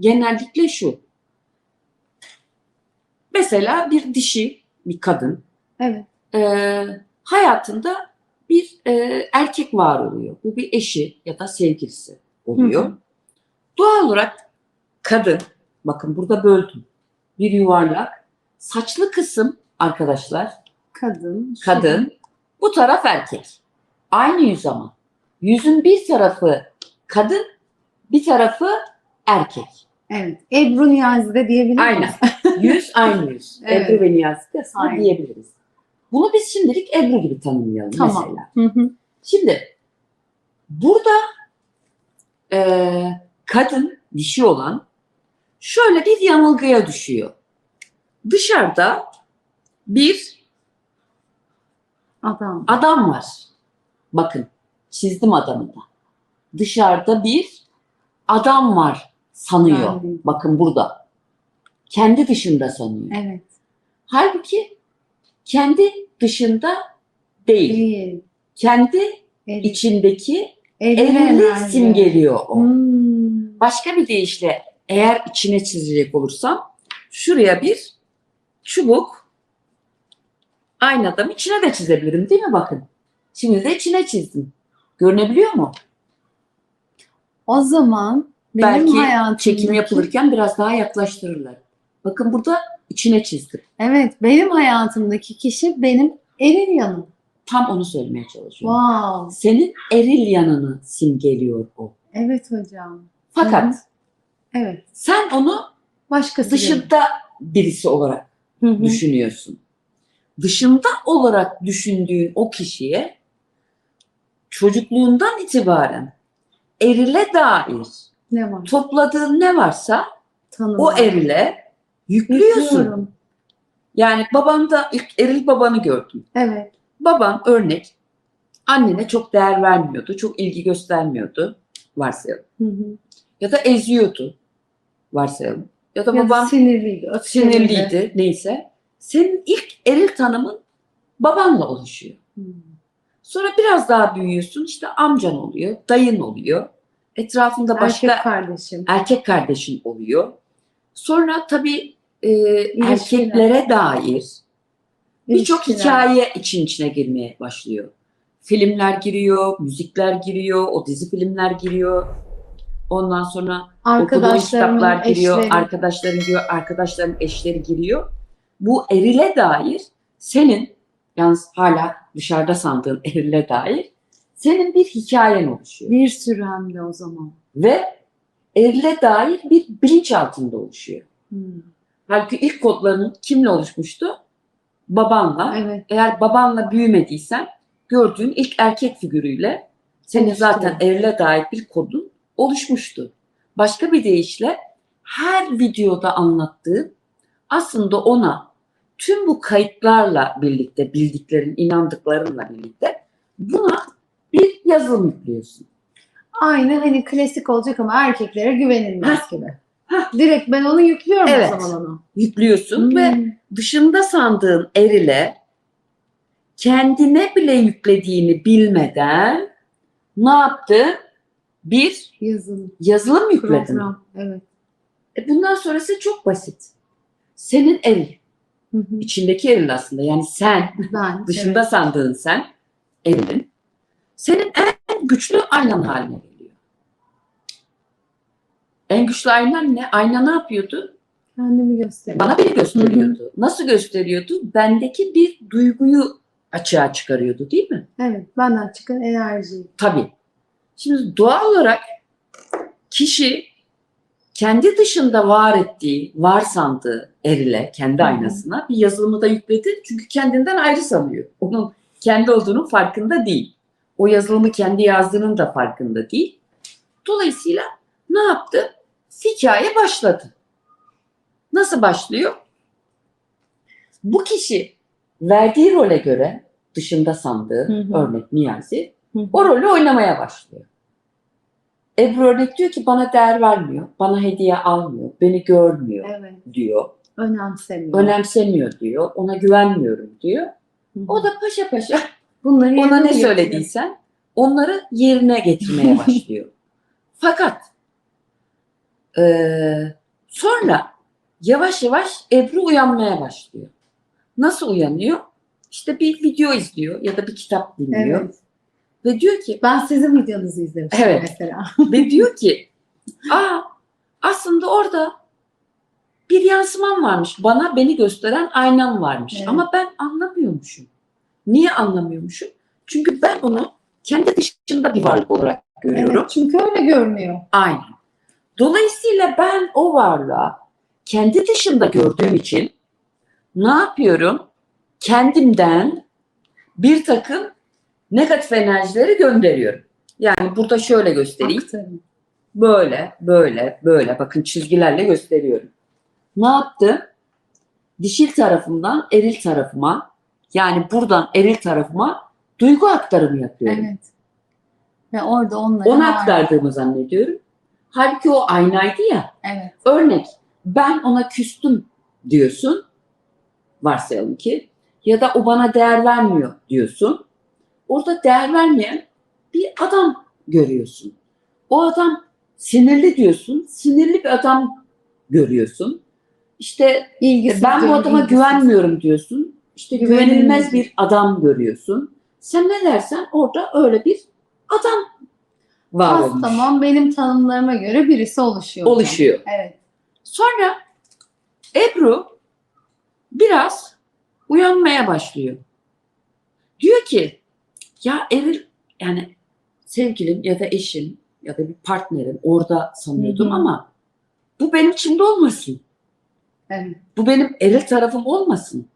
genellikle şu. Mesela bir dişi, bir kadın Evet. e, hayatında bir e, erkek var oluyor. Bu bir eşi ya da sevgilisi oluyor. Hı hı. Doğal olarak kadın, bakın burada böldüm. Bir yuvarlak. Saçlı kısım arkadaşlar, Kadın. kadın. Bu taraf erkek. Aynı yüz ama. Yüzün bir tarafı kadın, bir tarafı erkek. Evet. Ebru Niyazi de diyebilir Aynen. Yüz aynı yüz. Evet. Ebru ve Niyazi aslında Aynen. diyebiliriz. Bunu biz şimdilik Ebru gibi tanımlayalım Tamam. mesela. Hı hı. Şimdi burada eee, kadın dişi olan şöyle bir yanılgıya düşüyor. Dışarıda bir Adam. adam var. Bakın çizdim adamı da. Dışarıda bir adam var sanıyor. Yani. Bakın burada. Kendi dışında sanıyor. Evet. Halbuki kendi dışında değil. Değil. Kendi Evet. içindeki Evli evliliği simgeliyor o. Hmm. Başka bir deyişle eğer içine çizecek olursam şuraya bir çubuk aynı adamı içine de çizebilirim değil mi bakın. Şimdi de içine çizdim. Görünebiliyor mu? O zaman benim Belki hayatımdaki... çekim yapılırken biraz daha yaklaştırırlar. Bakın burada içine çizdim. Evet. Benim hayatımdaki kişi benim eril yanım. Tam onu söylemeye çalışıyorum. Wow. Senin eril yanını simgeliyor o. Evet hocam. Fakat. Evet. sen onu Başkası dışında birisi olarak Hı hı. düşünüyorsun. Dışında olarak düşündüğün o kişiye çocukluğundan itibaren erile dair Ne var? topladığın ne varsa Tanım. o erile yüklüyorsun. Yüklüyorum. Yani babanda ilk eril babanı gördüm. Evet. Baban örnek annene çok değer vermiyordu, çok ilgi göstermiyordu varsayalım. Hı hı. Ya da eziyordu varsayalım. Ya da Ya da sinirliydi. sinirliydi neyse. Senin ilk eril tanımın babanla oluşuyor. Hı. Sonra biraz daha büyüyorsun işte amcan oluyor, dayın oluyor. Etrafında başka Erkek kardeşim. erkek kardeşin oluyor. Sonra tabii e, İlişkiler. erkeklere dair birçok hikaye için içine girmeye başlıyor. Filmler giriyor, müzikler giriyor, o dizi filmler giriyor. Ondan sonra Arkadaşlarımın kitaplar giriyor, eşleri. arkadaşların giriyor, arkadaşların eşleri giriyor. Bu erile dair senin, yalnız hala dışarıda sandığın erile dair senin bir hikayen oluşuyor. Bir sürü hem de o zaman. Ve erile dair bir bilinç altında oluşuyor. Hı. Halbuki ilk kodların kimle oluşmuştu? Babanla. Evet. Eğer babanla büyümediysen gördüğün ilk erkek figürüyle senin Oluştu. zaten erile dair bir kodun oluşmuştu. Başka bir deyişle her videoda anlattığın aslında ona tüm bu kayıtlarla birlikte, bildiklerin, inandıklarınla birlikte buna bir yazılım yüklüyorsun. Aynı hani klasik olacak ama erkeklere güvenilmez gibi. Direkt ben onu yüklüyorum Evet. o zaman onu. Yüklüyorsun ve Hmm. dışında sandığın erile kendine bile yüklediğini bilmeden ne yaptı? Bir Yazılım. yazılım yükledin. Program. Evet. E bundan sonrası çok basit. Senin eril, Hı hı. içindeki eril aslında yani sen, Ben. dışında sandığın sen, erilin. Senin en güçlü aynan haline geliyor. En güçlü aynan ne? Ayna ne yapıyordu? Kendimi gösteriyorum. Bana biri gösteriyordu. Nasıl gösteriyordu? Bendeki bir duyguyu açığa çıkarıyordu değil mi? Evet. Benden çıkan enerjiyi. Tabii. Şimdi doğal olarak kişi kendi dışında var ettiği, var sandığı erile, kendi aynasına bir yazılımı da yükledi. Çünkü kendinden ayrı sanıyor. Onun kendi olduğunun farkında değil. O yazılımı kendi yazdığının da farkında değil. Dolayısıyla ne yaptı? Hikaye başladı. Nasıl başlıyor? Bu kişi verdiği role göre dışında sandığı Hı hı. örnek Niyazi Hı hı. o rolü oynamaya başlıyor. Ebru örnek diyor ki bana değer vermiyor, bana hediye almıyor, beni görmüyor Evet. diyor, Önemsemiyor. önemsemiyor diyor, ona güvenmiyorum diyor. Hı hı. O da paşa paşa Bunları ona ne söylediysen onları yerine getirmeye başlıyor. Fakat Ee, sonra yavaş yavaş Ebru uyanmaya başlıyor. Nasıl uyanıyor? İşte bir video izliyor ya da bir kitap dinliyor. Evet. Ve diyor ki Ben sizin videonuzu izlemiştim Evet. mesela. ve diyor ki aa aslında orada bir yansımam varmış. Bana beni gösteren aynam varmış. Evet. Ama ben anlamıyormuşum. Niye anlamıyormuşum? Çünkü ben onu kendi dışında bir varlık olarak görüyorum. Evet, çünkü öyle görünüyor. Aynen. Dolayısıyla ben o varlığa kendi dışında gördüğüm için ne yapıyorum? Kendimden bir takım negatif enerjileri gönderiyorum. Yani burada şöyle göstereyim. Aktarım. Böyle, böyle, böyle. Bakın çizgilerle gösteriyorum. Ne yaptım? Dişil tarafımdan eril tarafıma yani buradan eril tarafıma duygu aktarımı yapıyorum. Evet. Ve orada onları Onu var. aktardığımı zannediyorum. Halbuki o aynaydı ya. Evet. Örnek ben ona küstüm diyorsun. Varsayalım ki. Ya da o bana değer vermiyor diyorsun. Orada değer vermeyen bir adam görüyorsun. O adam sinirli diyorsun. Sinirli bir adam görüyorsun. İşte İlgisiz ben bu adama ilgisiz. güvenmiyorum diyorsun. İşte Güvenilmez bir- adam görüyorsun. Sen ne dersen orada öyle bir adam var olmuş. Tamam benim tanımlarıma göre birisi oluşuyor. Oluşuyor. Evet. Sonra Ebru biraz uyanmaya başlıyor. Diyor ki ya Eril yani sevgilim ya da eşim ya da bir partnerim orada sanıyordum ama bu benim içimde olmasın. Evet. Bu benim eril tarafım olmasın.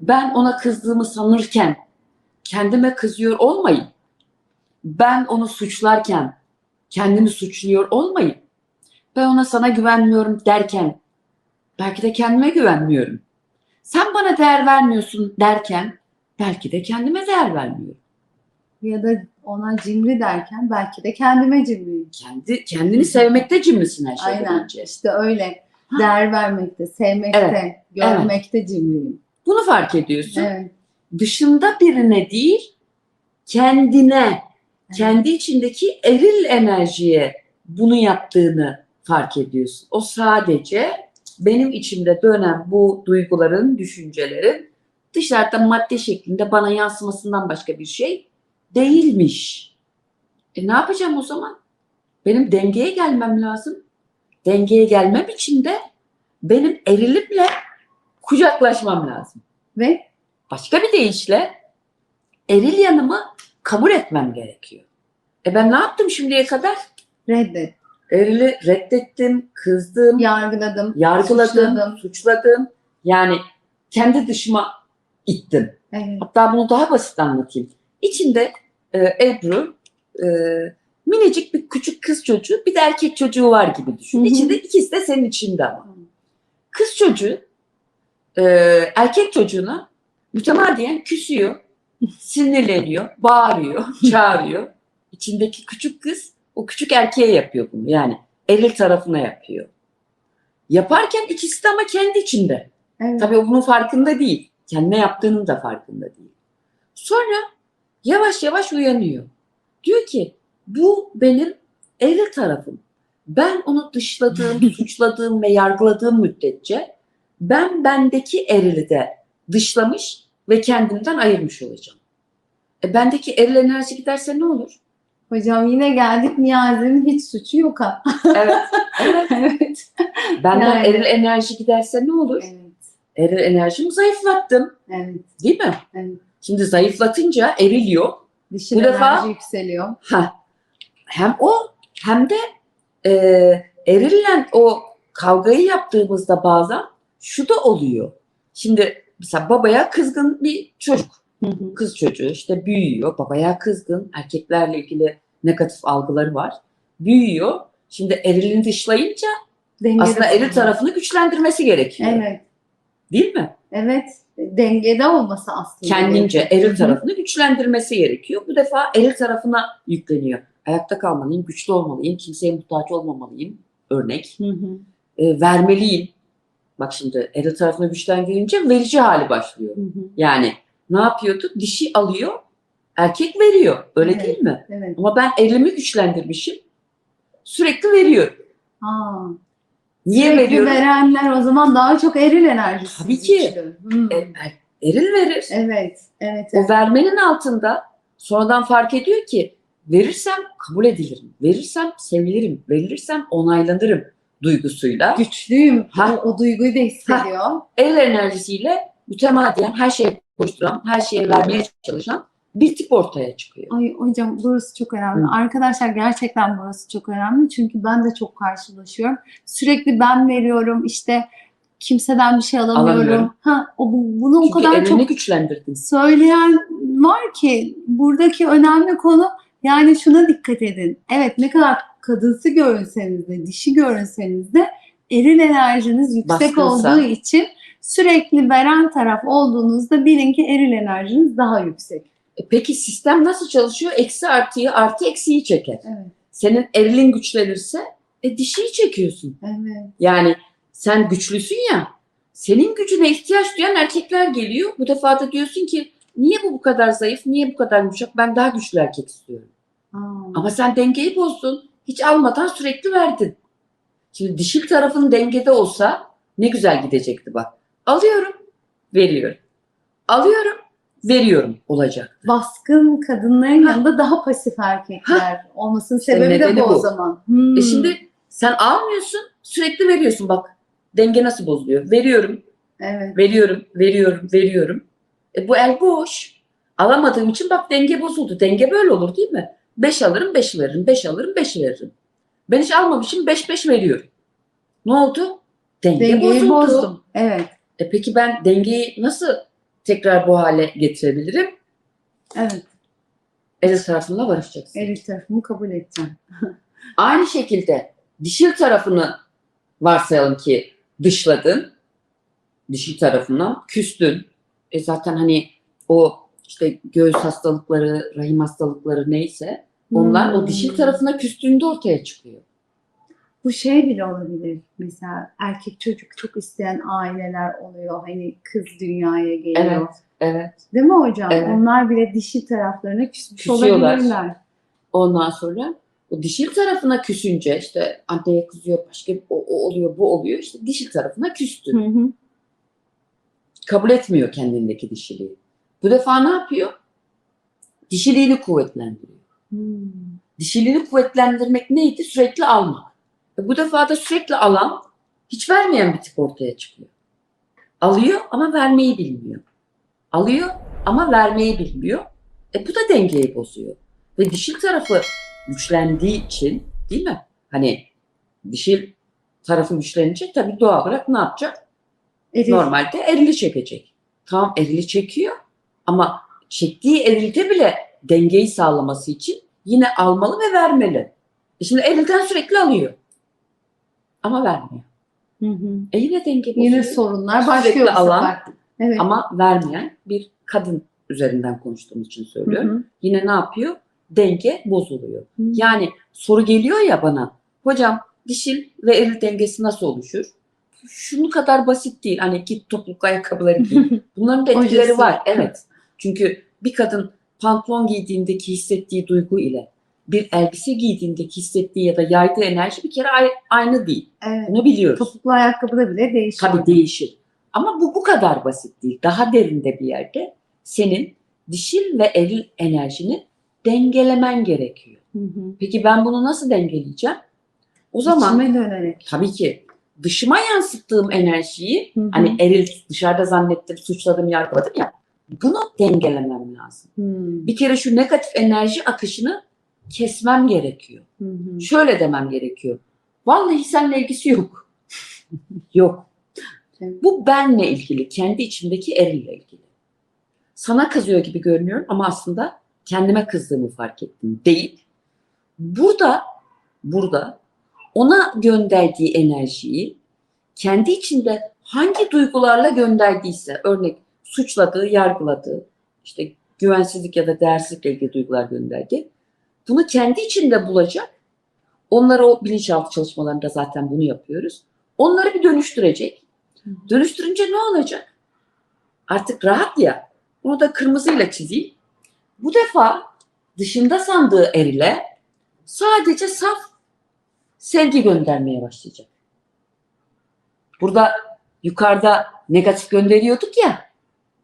Ben ona kızdığımı sanırken kendime kızıyor olmayayım. Ben onu suçlarken kendimi suçluyor olmayayım. Ben ona sana güvenmiyorum derken belki de kendime güvenmiyorum. Sen bana değer vermiyorsun derken belki de kendime değer vermiyorum. Ya da ona cimri derken belki de kendime cimriyim. Kendi kendini sevmekte cimrisin her şeyden Aynen. önce. İşte öyle. Ha. Değer vermekte, sevmekte, Evet. görmekte cimriyim. Bunu fark ediyorsun. Evet. dışında birine değil, kendine, kendi içindeki eril enerjiye bunu yaptığını fark ediyorsun. O sadece benim içimde dönen bu duyguların, düşüncelerin dışarıda madde şeklinde bana yansımasından başka bir şey değilmiş. E ne yapacağım o zaman? Benim dengeye gelmem lazım. Dengeye gelmem için de benim erilimle kucaklaşmam lazım Ve başka bir deyişle eril yanımı kabul etmem gerekiyor. E ben ne yaptım şimdiye kadar? reddet, Erili reddettim, kızdım, yargıladım, yargıladım, suçladım. suçladım. Yani kendi dışıma ittim. Evet. Hatta bunu daha basit anlatayım. İçinde e, Ebru e, minicik bir küçük kız çocuğu bir de erkek çocuğu var gibi düşün. Hı hı. İçinde ikisi de senin içinde ama. Kız çocuğu e, erkek çocuğuna mütemadiyen küsüyor, sinirleniyor, bağırıyor, çağırıyor. İçindeki küçük kız o küçük erkeğe yapıyor bunu. Yani eril tarafına yapıyor. Yaparken ikisi de ama kendi içinde. Evet. Tabii bunun farkında değil. Kendine yaptığının da farkında değil. Sonra yavaş yavaş uyanıyor. Diyor ki bu benim eril tarafım. Ben onu dışladığım, suçladığım ve yargıladığım müddetçe ben bendeki erili de dışlamış ve kendimden ayırmış olacağım. E bendeki eril enerji giderse ne olur? Hocam yine geldik Niyazi'nin hiç suçu yok ha. Evet. evet. evet. Benden Yani. eril enerji giderse ne olur? Evet. Eril enerjimi zayıflattım. Evet. Değil mi? Evet. Şimdi zayıflatınca eril yok. Dişil Bu defa- yükseliyor. Ha. Hem o hem de e, erille o kavgayı yaptığımızda bazen şu da oluyor. Şimdi mesela babaya kızgın bir çocuk, kız çocuğu işte büyüyor. Babaya kızgın, erkeklerle ilgili negatif algıları var. Büyüyor. Şimdi erilini dışlayınca Dengede aslında eril olması. tarafını güçlendirmesi gerekiyor. Evet. Değil mi? Evet. Dengede olması aslında. Kendince eril tarafını güçlendirmesi gerekiyor. Bu defa eril tarafına yükleniyor. Ayakta kalmalıyım, güçlü olmalıyım, kimseye muhtaç olmamalıyım. Örnek. Hı hı. E, vermeliyim. Bak şimdi eril tarafına güçlendirince verici hali başlıyor. Hı hı. Yani ne yapıyordu? Dişi alıyor, erkek veriyor. Öyle Evet. değil mi? Evet. Ama ben elimi güçlendirmişim. Sürekli veriyorum. Aa, Niye sürekli veriyorum? verenler o zaman daha çok eril enerjisi. Tabii ki. Hmm. E, eril verir. Evet, evet. O vermenin altında sonradan fark ediyor ki verirsem kabul edilirim. Verirsem sevilirim. Verilirsem onaylanırım duygusuyla. Güçlüyüm. Ha. O, o duyguyu da hissediyor. El enerjisiyle mütemadiyen her şeye koşturan, her şeye vermeye çalışan bir tip ortaya çıkıyor. Ay hocam burası çok önemli. Hı. Arkadaşlar gerçekten burası çok önemli. Çünkü ben de çok karşılaşıyorum. Sürekli ben veriyorum işte kimseden bir şey alamıyorum. Alamıyorum. Ha, o, bu- bunu o Çünkü kadar elini çok güçlendirdin. söyleyen var ki buradaki önemli konu yani şuna dikkat edin. Evet ne kadar kadınsı görünseniz de dişi görünseniz de eril enerjiniz yüksek Baskınsa. olduğu için sürekli veren taraf olduğunuzda bilin ki eril enerjiniz daha yüksek. E peki sistem nasıl çalışıyor? Eksi artıyı, artı eksiği çeker. Evet. Senin erilin güçlenirse e, dişiyi çekiyorsun. Evet. Yani sen güçlüsün ya. Senin gücüne ihtiyaç duyan erkekler geliyor. Bu defa da diyorsun ki niye bu bu kadar zayıf, niye bu kadar yumuşak? Ben daha güçlü erkek istiyorum. Aa. Ama sen dengeyi bozdun. Hiç almadan sürekli verdin. Şimdi dişil tarafın dengede olsa ne güzel gidecekti bak. Alıyorum, veriyorum. Alıyorum, veriyorum olacak. baskın kadınların Ha. yanında daha pasif erkekler olmasının İşte sebebi de nedeni bu, o bu. zaman. Hmm. E şimdi sen almıyorsun, sürekli veriyorsun bak. Denge nasıl bozuluyor? Veriyorum, evet. veriyorum, veriyorum, veriyorum. E bu el boş. Alamadığım için bak denge bozuldu. Denge böyle olur değil mi? 5 alırım, 5 veririm. 5 alırım, 5 veririm. Ben hiç almamışım, 5 5 veriyorum. Ne oldu? Denge Dengeyi bozuldu. bozdum. Evet. E peki ben dengeyi nasıl tekrar bu hale getirebilirim? Evet. El tarafında barışacaksın. Eril tarafımı kabul edeceğim. Aynı şekilde dişil tarafını varsayalım ki dışladın. Dişil tarafından küstün. E zaten hani o işte göğüs hastalıkları, rahim hastalıkları neyse onlar o Hmm. dişil tarafına küstüğünde ortaya çıkıyor. Bu şey bile olabilir. Mesela erkek çocuk çok isteyen aileler oluyor. Hani kız dünyaya geliyor. Evet, evet. Değil mi hocam? Evet. Onlar bile dişi taraflarına küsmüş Küsüyorlar. olabilirler. Ondan sonra o dişil tarafına küsünce işte anneye kızıyor, başka o, o oluyor, bu oluyor. İşte dişil tarafına küstü. Hı hı. kabul etmiyor kendindeki dişiliği. Bu defa ne yapıyor? Dişiliğini kuvvetlendiriyor. Hmm. Dişiliğini kuvvetlendirmek neydi? Sürekli almak. E bu defa da sürekli alan, hiç vermeyen bir tip ortaya çıkıyor. Alıyor ama vermeyi bilmiyor. Alıyor ama vermeyi bilmiyor. E bu da dengeyi bozuyor. Ve dişil tarafı güçlendiği için değil mi? Hani dişil tarafı güçlenince tabii doğal olarak ne yapacak? Eril. Normalde erili çekecek. Tamam erili çekiyor ama çektiği erilde bile dengeyi sağlaması için yine almalı ve vermeli. E şimdi erilden sürekli alıyor. Ama vermiyor. Hı hı. E yine denge bozuyor. Yine sorunlar Sürekli alan. Evet. Ama vermeyen bir kadın üzerinden konuştuğumuz için Hı söylüyorum. hı. Yine ne yapıyor? Denge bozuluyor. Hı. Yani soru geliyor ya bana. Hocam dişil ve eril dengesi nasıl oluşur? Şunu kadar basit değil. Hani git topuklu ayakkabıları giy. Bunların da etkileri var. Evet. Çünkü bir kadın pantolon giydiğindeki hissettiği duygu ile bir elbise giydiğindeki hissettiği ya da yaydığı enerji bir kere ay- aynı değil. evet. Bunu biliyoruz. Topuklu ayakkabıda bile değişiyor. Tabii değişir. Ama bu bu kadar basit değil. Daha derinde bir yerde senin dişil ve eril enerjini dengelemen gerekiyor. Hı hı. Peki ben bunu nasıl dengeleyeceğim? O zaman İçime dönerek. tabii ki dışıma yansıttığım enerjiyi Hı hı. hani eril dışarıda zannettim, suçladım, yargıladım ya bunu dengelemem lazım. Hı. Bir kere şu negatif enerji akışını kesmem gerekiyor. Hı. Şöyle demem gerekiyor. Vallahi seninle ilgisi yok. yok. Bu benle ilgili, kendi içimdeki erille ilgili. Sana kızıyor gibi görünüyorum ama aslında kendime kızdığımı fark ettim. Değil. Burada, burada ona gönderdiği enerjiyi kendi içinde hangi duygularla gönderdiyse, örnek suçladığı, yargıladığı, işte güvensizlik ya da değersizlikle ilgili duygular gönderdi. Bunu kendi içinde bulacak. Onları o bilinçaltı çalışmalarında zaten bunu yapıyoruz. Onları bir dönüştürecek. Dönüştürünce ne olacak? Artık rahat ya. Onu da kırmızıyla çizeyim. Bu defa dışında sandığı erile sadece saf sevgi göndermeye başlayacak. Burada yukarıda negatif gönderiyorduk ya.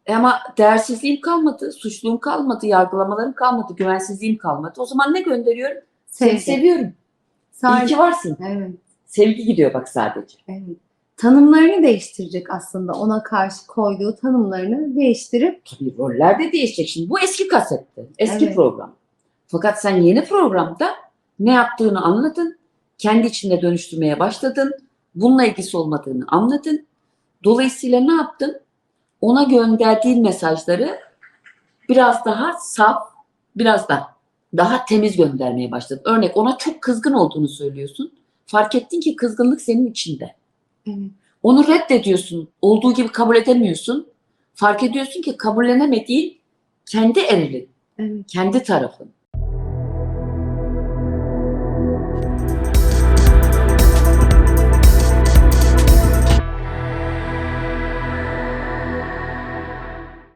E ama değersizliğim kalmadı, suçluğum kalmadı, yargılamalarım kalmadı, güvensizliğim kalmadı. O zaman ne gönderiyorum? Seni Sevgi. seviyorum. İyi ki varsın. evet, Sevgi gidiyor bak sadece. evet. Tanımlarını değiştirecek aslında. Ona karşı koyduğu tanımlarını değiştirip Tabii roller de değişecek. Şimdi bu eski kasette, eski Evet. program. Fakat sen yeni programda ne yaptığını anladın. Kendi içinde dönüştürmeye başladın. Bununla ilgisi olmadığını anladın. Dolayısıyla ne yaptın? Ona gönderdiğin mesajları biraz daha saf, biraz da daha temiz göndermeye başladın. Örnek ona çok kızgın olduğunu söylüyorsun. Fark ettin ki kızgınlık senin içinde. evet, Onu reddediyorsun. Olduğu gibi kabul edemiyorsun. Fark ediyorsun ki kabullenemediğin kendi erilin, evet, kendi tarafın.